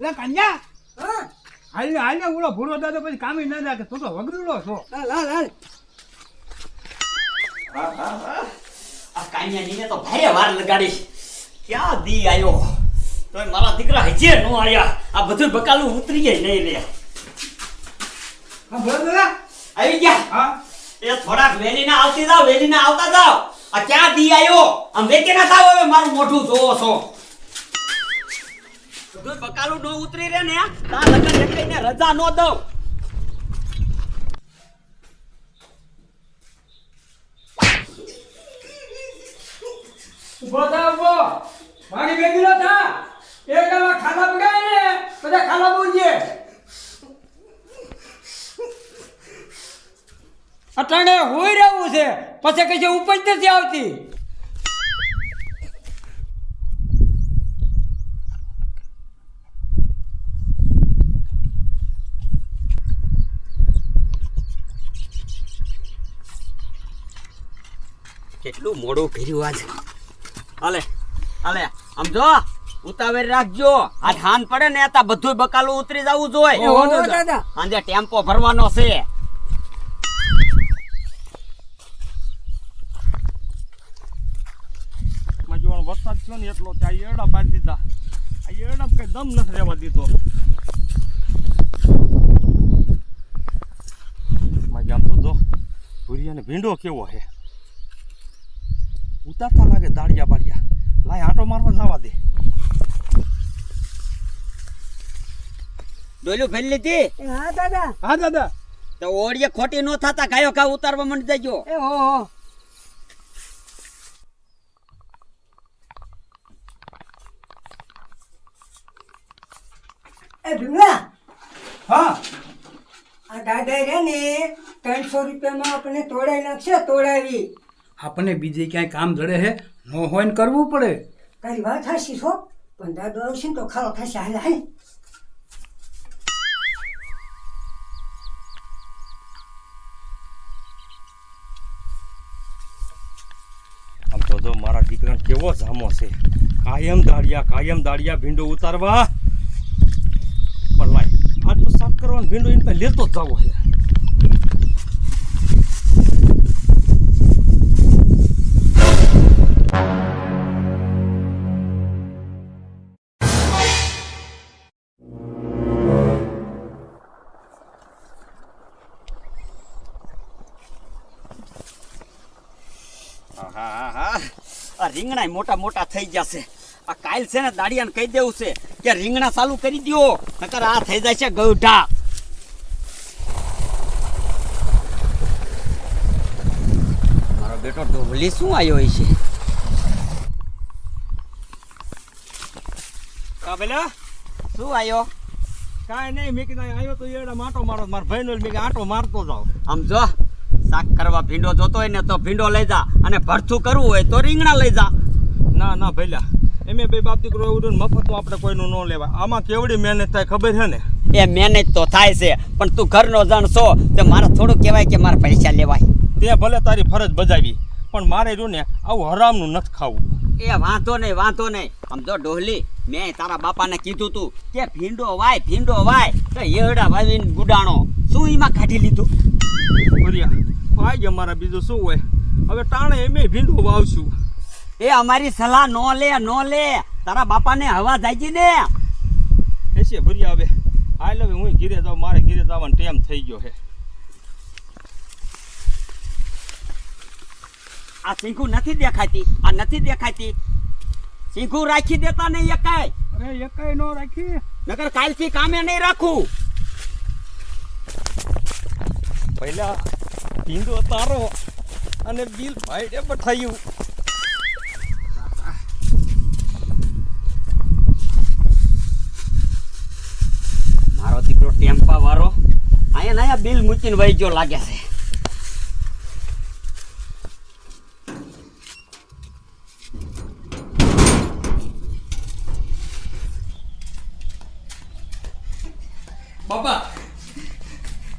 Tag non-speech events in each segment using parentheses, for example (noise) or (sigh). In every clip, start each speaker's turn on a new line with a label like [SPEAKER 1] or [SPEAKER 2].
[SPEAKER 1] લે કન્યા!
[SPEAKER 2] હા.
[SPEAKER 1] હાલ હાલ ઓલો ભૂરો દાદો પછી કામી ના રાખે તું તો વગડુલો છો.
[SPEAKER 2] હાલ હાલ હાલ.
[SPEAKER 3] આ કાન્યાજીને તો ભારે વાર લગાડી ક્યાં દી આયો? તોય મારા દીકરા હજે ન આયા. આ બધું બકાલું ઉતરી જાય નહીં રે
[SPEAKER 1] હા બોલો દાદા.
[SPEAKER 3] આવી ગયા?
[SPEAKER 1] હા.
[SPEAKER 3] એ થોડાક વેલી ના આવતી જાવ વેલી ના આવતા જાવ આ ક્યાં દી આયો? આમ વેકે ના થાવ હવે મારું મોઢું જોવો છો. બધું બકાલું નો ઉતરી
[SPEAKER 1] અટાણે હોઈ રહેવું છે. પછી કઈ ઉપજ નથી આવતી.
[SPEAKER 3] કેટલું મોડું કર્યું આજ? અલે અલે સમજો ઉતાવળ રાખજો. આ ધાન પડે ને તા બધું બકાલું ઉતરી જવું જોઈએ. આજે ટેમ્પો ભરવાનો છે.
[SPEAKER 4] વરસાદ થયો ને એટલો ત્યાં એરડા બાંધી દીધા. આ એરડા કઈ દમ નથી રહેવા દીધો. આમ તો જો ભૂરિયાને ભીંડો કેવો છે. ઉતારતા લાગે દાળિયા બાળિયા. લાય આંટો મારવા જવા દે.
[SPEAKER 3] ડોલ્યું ફેરી લીધી?
[SPEAKER 2] એ હા દાદા.
[SPEAKER 1] હા દાદા.
[SPEAKER 3] તો ઓળીએ ખોટી નો થતા ગાયો ઘા ઉતારવા મંડી દેજો.
[SPEAKER 2] એ હો હો. એ ભીમલા.
[SPEAKER 1] હા.
[SPEAKER 2] આ દાદા રે ને ત્રણસો રૂપિયામાં આપણે તોડાઈ નાખશે તોડાવી.
[SPEAKER 1] આપણને બીજે ક્યાંય કામ જડે છે ન હોય ને કરવું પડે.
[SPEAKER 2] તારી વાત હાશી છો પણ દાદો આવશે ને તો ખાવા ખાશે હાલ હાલ.
[SPEAKER 4] આમ તો જો મારા દીકરાને કેવો જામો છે. કાયમ દાળિયા કાયમ દાળિયા ભીંડો ઉતારવા. પણ લાય આજ તો સાફ કરવાનો ભીંડો એને લેતો જ જાવો છે.
[SPEAKER 3] રીંગણા મોટા મોટા થઈ જશે આ કાલ છે ને દાડિયાને કહી દેવું છે કે રીંગણા ચાલુ કરી દો નકર આ થઈ જાય છે ગૌઢા. મારો બેટો ઢોલી શું આવ્યો છે? કા પેલા શું આવ્યો
[SPEAKER 4] કાંઈ નહીં મેં કીધું આવ્યો તો એડા માટો મારો મારા ભાઈનો મેં આટો આંટો મારતો જાવ
[SPEAKER 3] આમ જો. શાક કરવા ભીંડો જોતો હોય ને તો ભીંડો લઈ જા અને ભરથું કરવું હોય તો રીંગણા લઈ જા.
[SPEAKER 4] ના ના ભૈલા એમ બે બાપ દીકરો એવું મફત આપણે કોઈનું ન લેવાય. આમાં કેવડી મહેનત થાય ખબર છે ને?
[SPEAKER 3] એ મહેનત તો થાય છે પણ તું ઘરનો જણ છો તો મારે થોડું કહેવાય કે મારે પૈસા લેવાય.
[SPEAKER 4] તે ભલે તારી ફરજ બજાવી પણ મારે જો ને આવું હરામનું નથી ખાવું.
[SPEAKER 3] એ વાંધો નહીં વાંધો નહીં. આમ જો ડોહલી મેં તારા બાપાને કીધું તું કે ભીંડો વાય ભીંડો વાય તો એવડા વાવીને ગુડાણો. શું એમાં કાઢી લીધું?
[SPEAKER 4] ભાઈ અમારા બીજું શું હોય? હવે ટાણે એમે ભીંડો વાવશું.
[SPEAKER 3] એ અમારી સલાહ નો લે નો લે. તારા બાપાને હવા જાયજી ને.
[SPEAKER 4] એસે ભરી હવે. આ લવે હું ઘીરે જાઉં મારે ઘીરે જવાનો ટાઈમ થઈ ગયો છે.
[SPEAKER 3] આ સિંખું નથી દેખાતી આ નથી દેખાતી. સિંખું રાખી દેતા નહીં એકાય.
[SPEAKER 1] અરે એકાઈ નો રાખી.
[SPEAKER 3] નકર કાલથી કામે નહીં રાખું.
[SPEAKER 4] પહેલા ભીંડો તારો અને બિલ ભાઈને પઠાયું
[SPEAKER 3] મારો દીકરો ટેમ્પા વાળો અહીંયા ને બિલ મૂકીને વહી ગયો લાગે છે.
[SPEAKER 4] બાપા.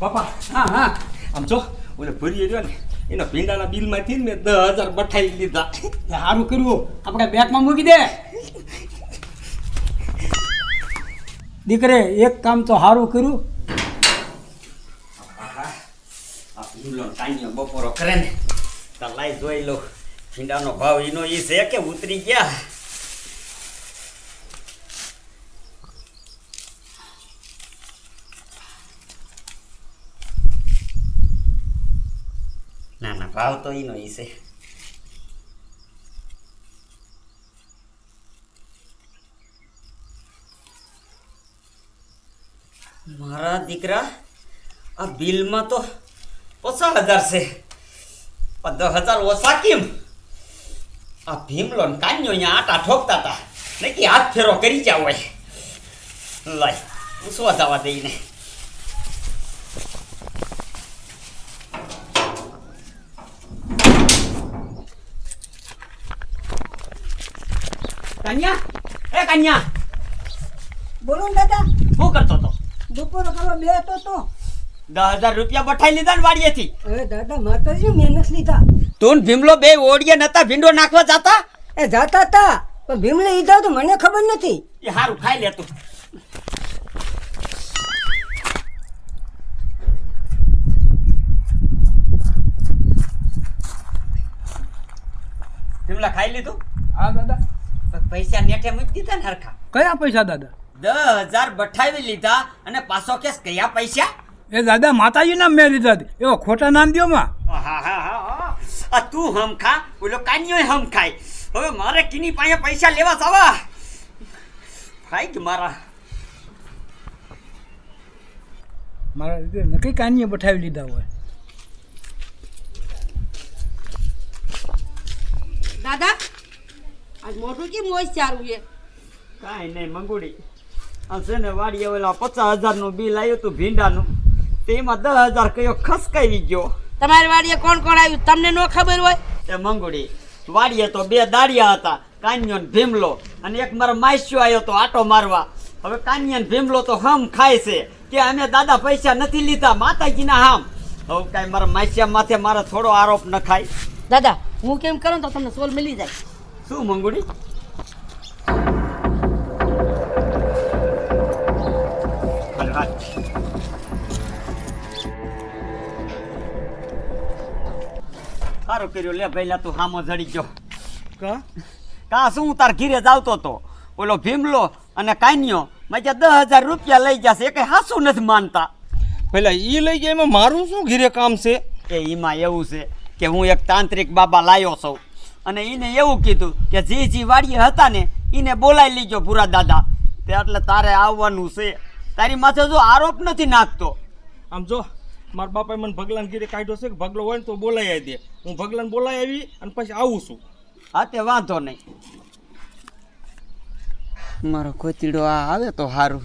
[SPEAKER 4] બાપા
[SPEAKER 1] હા હા.
[SPEAKER 4] આમ જો. ઓલે ભરી રહ્યો ને એના ભીંડાના બિલમાંથી મેં દસ હજાર બઠાઈ લીધા.
[SPEAKER 1] સારું કર્યું આપણે બેગમાં મૂકી દે. દીકરે એક કામ તો સારું કર્યું.
[SPEAKER 3] બપોરો કરે ને. તો લાઈ જોઈ લો ભીંડાનો ભાવ એનો એ છે કે ઉતરી ગયા. ભાવ તો એનો ઈ છે મારા દીકરા, આ બિલમાં તો પચાસ હજાર છે. દસ હજાર ઓછા કેમ? આ ભીમલો ને કાન્યો અહીંયા આટા ઠોકતા હતા. નક્કી હાથ ફેરો કરી જાવ હોય. લાય, પૂછવા જવા દઈને કન્યા? એ કન્યા!
[SPEAKER 2] બોલો ને દાદા.
[SPEAKER 3] શું કરતો તો
[SPEAKER 2] બપોર કરવા બે હતો તો.
[SPEAKER 3] દસ હજાર રૂપિયા બઠાઈ લીધા ને વાડીએથી.
[SPEAKER 2] એ દાદા માતાજી મહેનત લીધા.
[SPEAKER 3] તું ભીમલો બે ઓડિયા નતા ભીંડો નાખવા જતા?
[SPEAKER 2] એ જાતા હતા પણ ભીમલે લીધા તો મને ખબર નથી.
[SPEAKER 3] એ સારું ખાઈ લે તું. ભીમલા ખાઈ લીધું?
[SPEAKER 1] હા દાદા.
[SPEAKER 3] પૈસા નેઠે મૂકી દીધા ને હરખા.
[SPEAKER 1] કયા પૈસા દાદા?
[SPEAKER 3] દસ હજાર બઠાવી લીધા અને પાછો કેસ કયા પૈસા?
[SPEAKER 1] એ દાદા માતાજીના મેં લીધા એવો ખોટા નામ દો માં.
[SPEAKER 3] હા હા હા હા આ તું હમ ખા ઓલો કાનિયો હમ ખાય હવે મારે કિની પાસે પૈસા લેવા જવા. ભાઈ કે મારા.
[SPEAKER 1] મારા રીતે નક્કી કાનીએ બઠાવી લીધા હોય?
[SPEAKER 5] દાદા આજ મોઢું કેમ હોય સારું એ
[SPEAKER 3] કાંઈ નહીં મંગુડી. આ છે ને વાડીએ ઓલા પચાસ હજારનું બિલ આવ્યું હતું ભીંડાનું. તેમાં દસ હજાર કયો ખસકાવી ગયો.
[SPEAKER 5] તમારી વાડીએ કોણ કોણ આવ્યું તમને ન ખબર હોય?
[SPEAKER 3] એ મંગુડી વાડીએ તો બે દાડિયા હતા કાન્યો ને ભીમલો અને એક મારો માસ્યો આવ્યો હતો આટો મારવા. હવે કાન્યા ને ભીમલો તો હમ ખાય છે કે અમે દાદા પૈસા નથી લીધા માતાજીના હામ. હવે કાંઈ મારા માસ્યા માથે મારે થોડો આરોપ ન ખાય
[SPEAKER 5] દાદા હું કેમ કરું તો તમને સોલ મળી જાય.
[SPEAKER 3] શું મંગુડી. સારું કર્યું. લે પહેલા તું હામો જડી ગયો.
[SPEAKER 4] કા?
[SPEAKER 3] કા શું તાર ઘીરે જાવતો હતો? તો ઓલો ભીમલો અને કાન્યો મેં દસ હજાર રૂપિયા લઈ જશે એ કઈ હાસું નથી માનતા.
[SPEAKER 4] પેલા એ લઈ ગયા એમાં મારું શું ઘીરે કામ છે?
[SPEAKER 3] એ એમાં એવું છે કે હું એક તાંત્રિક બાબા લાયો છું. અને એને એવું કીધું કે જે જે વાડીએ હતા ને એને બોલાવી લીજો ભૂરા દાદા. તે એટલે તારે આવવાનું છે. તારી માથે જો આરોપ નથી નાખતો.
[SPEAKER 4] આમ જો મારા બાપાએ મને ભગલાન ઘીરે કાઢ્યો છે કે ભગલો હોય ને તો બોલાવી દે. હું ભગલાન બોલાવી આવી અને પછી આવું છું.
[SPEAKER 3] હા તે વાંધો નહીં. મારો કોતીડો આ આવે તો સારું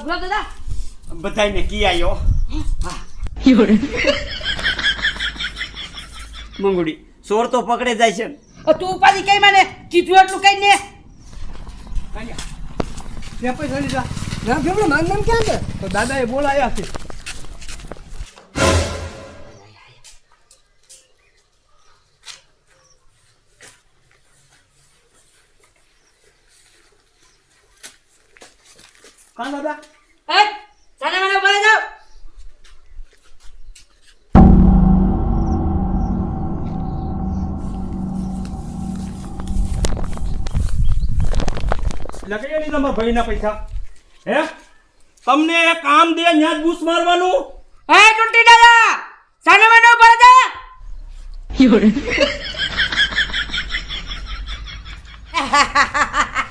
[SPEAKER 5] કપલો દાદા.
[SPEAKER 3] બધાને કી આવ્યો મંગુડી ચોર તો પકડે જાય છે ને.
[SPEAKER 5] તું ઉપાધિ કઈ મને? કીધું એટલું કઈ ને?
[SPEAKER 1] પૈસા લીધા.
[SPEAKER 2] ના ભીમલે માંગ નામ ક્યાં છે?
[SPEAKER 1] તો દાદાએ બોલાયા છે.
[SPEAKER 3] કાં દાદા
[SPEAKER 5] એ સાને મને
[SPEAKER 4] ભાઈના પૈસા. હે? તમને એક કામ દે ન્યા જ બૂસ મારવાનું.
[SPEAKER 5] એ ટુંટી દાદા સાને મને ઉપર જા. (laughs)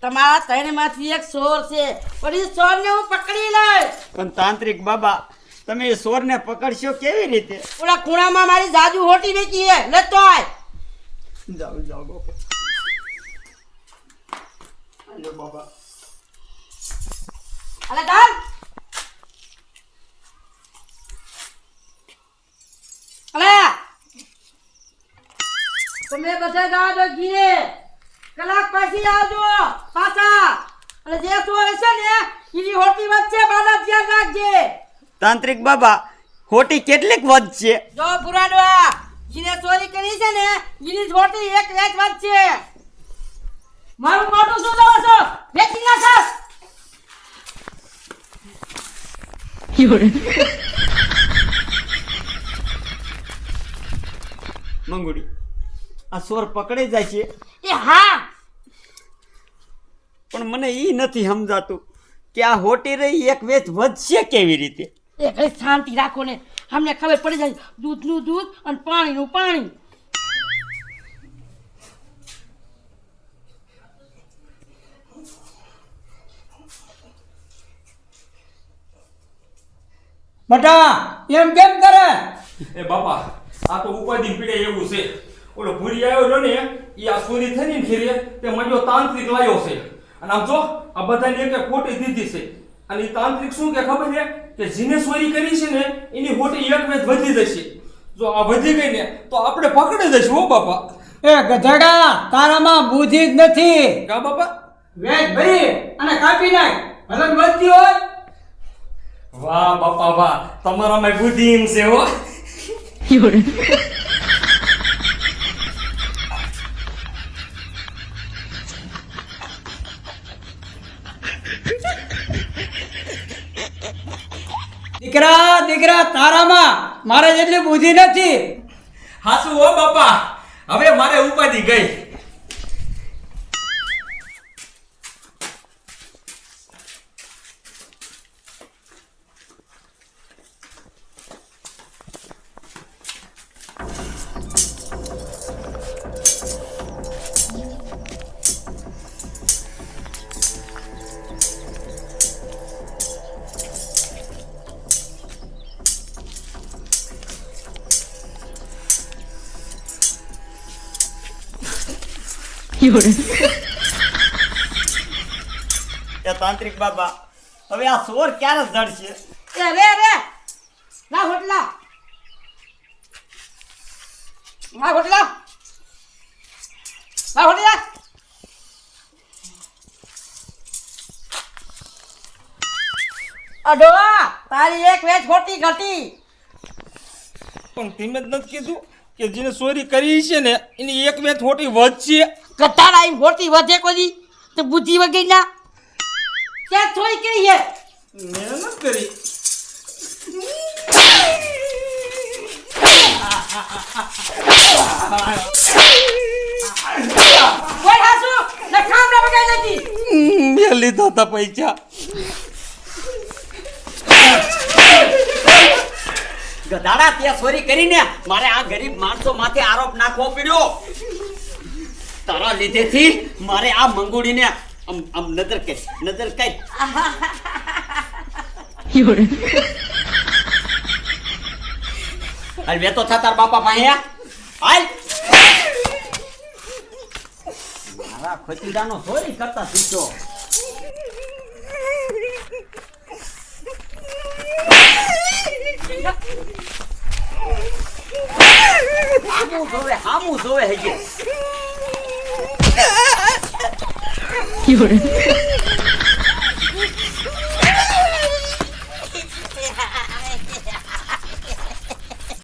[SPEAKER 5] તમારા ત્રણમાંથી એક સોર છે પણ એ સોરને હું પકડી લઈશ.
[SPEAKER 3] પણ તાંત્રિક બાબા તમે એ ચોરને પકડશો કેવી રીતે?
[SPEAKER 5] ઓલા ખૂણામાં મારી જાજુ હોટી વેચી હે લેતો આય.
[SPEAKER 3] જાઓ જાઓ. હાલો બાબા
[SPEAKER 5] અલે ચાલ અલે તમે બધા જાઓ તો કલાક પછી આવજો પાછા. અને જે ચોર છે ને એની હોટી વચ્ચે બાલા ધ્યાન રાખજે.
[SPEAKER 3] તાંત્રિક બાબા ખોટી કેટલીક વધશે?
[SPEAKER 5] જો પુરાડવા જેને ચોરી કરી છે ને એની હોટી એક વેચ વચ્ચે મારું મોઢું શું જોવો છો? વેચી નાખો
[SPEAKER 3] મંગુડી આ સોર પકડે જાય છે.
[SPEAKER 5] એ હા.
[SPEAKER 3] પણ મને ઈ નથી સમજાતું કે આ હોટી રહી એક વેચ વધશે કેવી રીતે?
[SPEAKER 5] એ શાંતિ રાખો ને. અમને ખબર પડી જાય દૂધનું દૂધ અને પાણીનું પાણી.
[SPEAKER 1] બટા એમ કેમ કરે?
[SPEAKER 4] એ બાપા આ તો ઉપાધિ પીડે એવું છે. ઓલો ભૂરી આવ્યો રહ્યો ને એ આ સોરી થઈ ને ખીરે તે મજો તાંત્રિક લાયો છે. અને આમ જો આ બધાની એક ખોટી દીધી છે. અને એ તાંત્રિક શું કે ખબર છે? કે જેને ચોરી કરી છે ને એની ખોટી એક વેદ વધી જશે. જો આ વધી ગઈ ને તો આપણે પકડી જઈશું હો બાપા.
[SPEAKER 1] એ ગધેડા તારામાં બુદ્ધિ જ નથી.
[SPEAKER 4] કા બાપા?
[SPEAKER 1] વેદ ભરી અને કાપી નાખ. ભલન વધતી હોય
[SPEAKER 4] વાહ બાપા વાહ. તમારામાં બુદ્ધિ એમ છે હો.
[SPEAKER 1] દીકરા દીકરા તારામાં મારે જેટલી બુદ્ધિ નથી.
[SPEAKER 4] હાસુ હો બાપા. હવે મારે ઉપાધિ ગઈ.
[SPEAKER 3] એ તાંત્રિક બાબા હવે આ સોર ક્યારે જડશે?
[SPEAKER 5] એ રે રે! ના હોટલા. ના હોટલા. ના હોટલા. અડોવા તારી એક વેચ ખોટી ઘટી.
[SPEAKER 4] પણ તમે જ નથી કીધું. કે જેને ચોરી કરી છે ને એની એક બે થોડી વધશે.
[SPEAKER 5] કટારા એમ ખોટી વધે કોઈ? તો બુદ્ધિ વગેરે ના ક્યાં ચોરી કરી છે?
[SPEAKER 4] મેં નથી. કરી મેં લીધા હતા પૈસા.
[SPEAKER 3] ગધાડા ત્યાં ચોરી કરીને મારે આ ગરીબ માણસો માથે આરોપ નાખવો પડ્યો. તારા લીધેથી મારે આ મંગુડીને આમ આમ નજર કઈ નજર કઈ હાલ વેતો થા તાર બાપા પાસે હાલ. મારા ખોતીડાનો ચોરી કરતા શીખ્યો હામું જોવે હામું જોવે હજી